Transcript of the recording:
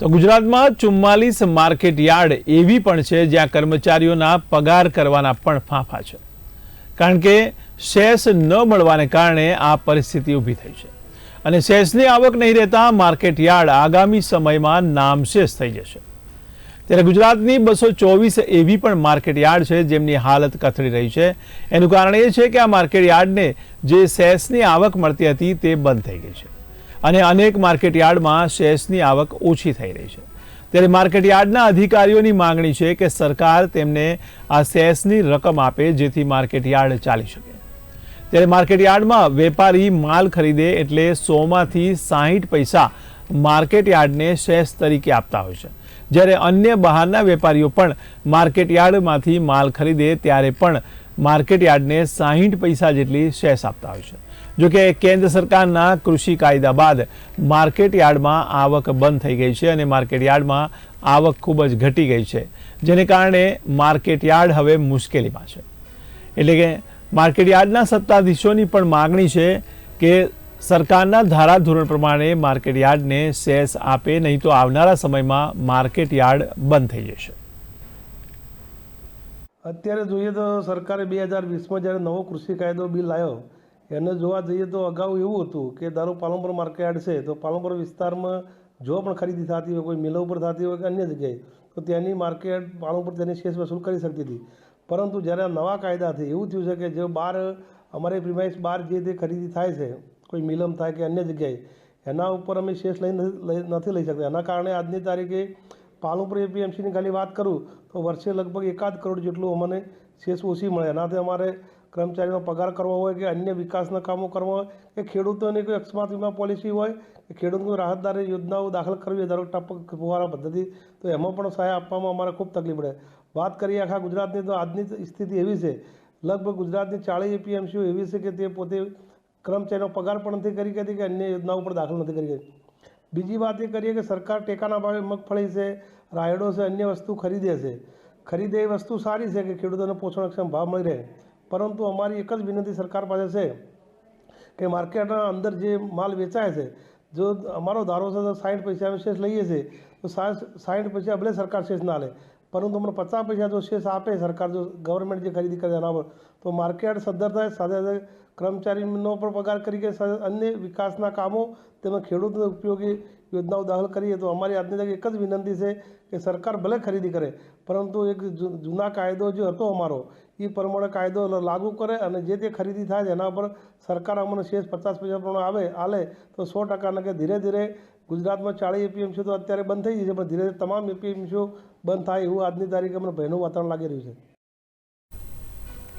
તો ગુજરાતમાં ચુમ્માલીસ માર્કેટ યાર્ડ એવી પણ છે જ્યાં કર્મચારીઓના પગાર કરવાના પણ ફાંફા છે. કારણ કે શેષ ન મળવાને કારણે આ પરિસ્થિતિ ઊભી થઈ છે. અને શેષની આવક નહીં રહેતા માર્કેટ યાર્ડ આગામી સમયમાં નામશેષ થઈ જશે. ત્યારે ગુજરાતની બસો ચોવીસ એવી પણ માર્કેટ યાર્ડ છે જેમની હાલત કથળી રહી છે. એનું કારણ એ છે કે આ માર્કેટ યાર્ડને જે શેષની આવક મળતી હતી તે બંધ થઈ ગઈ છે. અને અનેક માર્કેટ યાર્ડમાં શેષની આવક ઓછી થઈ રહી છે. ત્યારે માર્કેટ યાર્ડના અધિકારીઓની માંગણી છે કે સરકાર તેમને આ શેર્સની રકમ આપે જેથી માર્કેટ યાર્ડ ચાલી શકે. ત્યારે માર્કેટયાર્ડમાં વેપારી માલ ખરીદે એટલે સોમાંથી સાહીઠ પૈસા માર્કેટયાર્ડને શેર્સ તરીકે આપતા હોય છે. જ્યારે અન્ય બહારના વેપારીઓ પણ માર્કેટયાર્ડમાંથી માલ ખરીદે ત્યારે પણ માર્કેટ યાર્ડને સાહીઠ પૈસા જેટલી શેષ આપતા હોય છે. જો કે કેન્દ્ર સરકારના કૃષિ કાયદા બાદ માર્કેટ યાર્ડમાં આવક બંધ થઈ ગઈ છે અને માર્કેટ યાર્ડમાં આવક ખૂબ જ ઘટી ગઈ છે, જેને કારણે માર્કેટ યાર્ડ હવે મુશ્કેલીમાં છે. એટલે કે માર્કેટ યાર્ડના સત્તાધીશોની પણ માગણી છે કે સરકારના ધારાધોરણ પ્રમાણે માર્કેટ યાર્ડને શેષ આપે, નહીં તો આવનારા સમયમાં માર્કેટ યાર્ડ બંધ થઈ જશે. અત્યારે જોઈએ તો સરકારે બે હજાર વીસમાં જ્યારે નવો કૃષિ કાયદો બિલ આવ્યો એને જોવા જઈએ તો અગાઉ એવું હતું કે ધારો પાલનપુર માર્કેટ છે, તો પાલનપુર વિસ્તારમાં જો પણ ખરીદી થતી હોય, કોઈ મિલો ઉપર થતી હોય કે અન્ય જગ્યાએ, તો ત્યાંની માર્કેટ પાલનપુર તેની શેષ વસૂલ કરી શકતી હતી. પરંતુ જ્યારે આ નવા કાયદાથી એવું થયું છે કે જે બહાર અમારે પ્રિમાઇસ બહાર જે તે ખરીદી થાય છે, કોઈ મિલમ થાય કે અન્ય જગ્યાએ, એના ઉપર અમે શેષ લઈ- નથી લઈ શકતા. એના કારણે આજની તારીખે પાલનપુર એપીએમસીની ખાલી વાત કરું, તો વર્ષે લગભગ એકાદ કરોડ જેટલું અમને શેષ ઓછી મળે. એનાથી અમારે કર્મચારીનો પગાર કરવો હોય કે અન્ય વિકાસના કામો કરવા હોય, કે ખેડૂતોની કોઈ અકસ્માત વીમા પોલિસી હોય, કે ખેડૂતની રાહતદારી યોજનાઓ દાખલ કરવી હોય, ધારો ટપક ફુવારા પદ્ધતિ, તો એમાં પણ સહાય આપવામાં અમારે ખૂબ તકલીફ પડે. વાત કરીએ આખા ગુજરાતની, તો આજની સ્થિતિ એવી છે. લગભગ ગુજરાતની ચાળીસ એપીએમસીઓ એવી છે કે તે પોતે કર્મચારીનો પગાર પણ નથી કરી શકતી કે અન્ય યોજનાઓ પર દાખલ નથી કરી શકતી બીજી વાત એ કરીએ કે સરકાર ટેકાના ભાવે મગફળી છે, રાયડો છે, અન્ય વસ્તુ ખરીદે છે. ખરીદે એ વસ્તુ સારી છે કે ખેડૂતોને પોષણક્ષમ ભાવ મળી રહે. પરંતુ અમારી એક જ વિનંતી સરકાર પાસે છે કે માર્કેટના અંદર જે માલ વેચાય છે, જો અમારો ધારો છે તો સાઠ પૈસા અમે શેષ લઈએ છીએ તો સાઠ પૈસા ભલે સરકાર શેષ ના લે પરંતુ અમને પચાસ પૈસા જો શેષ આપે, સરકાર જો ગવર્મેન્ટ જે ખરીદી કરે એના પર, તો માર્કેટ સદ્ધર થાય, સાથે સાથે કર્મચારીનો પણ પગાર કરી કે અન્ય વિકાસના કામો તેમજ ખેડૂતોને ઉપયોગી યોજનાઓ દાખલ કરીએ, તો અમારી આજની તક એક જ વિનંતી છે કે સરકાર ભલે ખરીદી કરે, પરંતુ એક જૂના કાયદો જે હતો અમારો એ પ્રમાણે કાયદો લાગુ કરે અને જે તે ખરીદી થાય એના પર સરકાર અમને શેષ પચાસ પૈસા પ્રમાણે આવે, આલે, તો સો ટકાના કે ધીરે ધીરે ગુજરાતમાં ચાળીસ એપીએમસીઓ તો અત્યારે બંધ થઈ ગઈ છે પણ ધીરે ધીરે તમામ એપીએમસીઓ બંધ થાય એવું આજની તારીખે અમને ભયનું વાતાવરણ લાગી રહ્યું છે.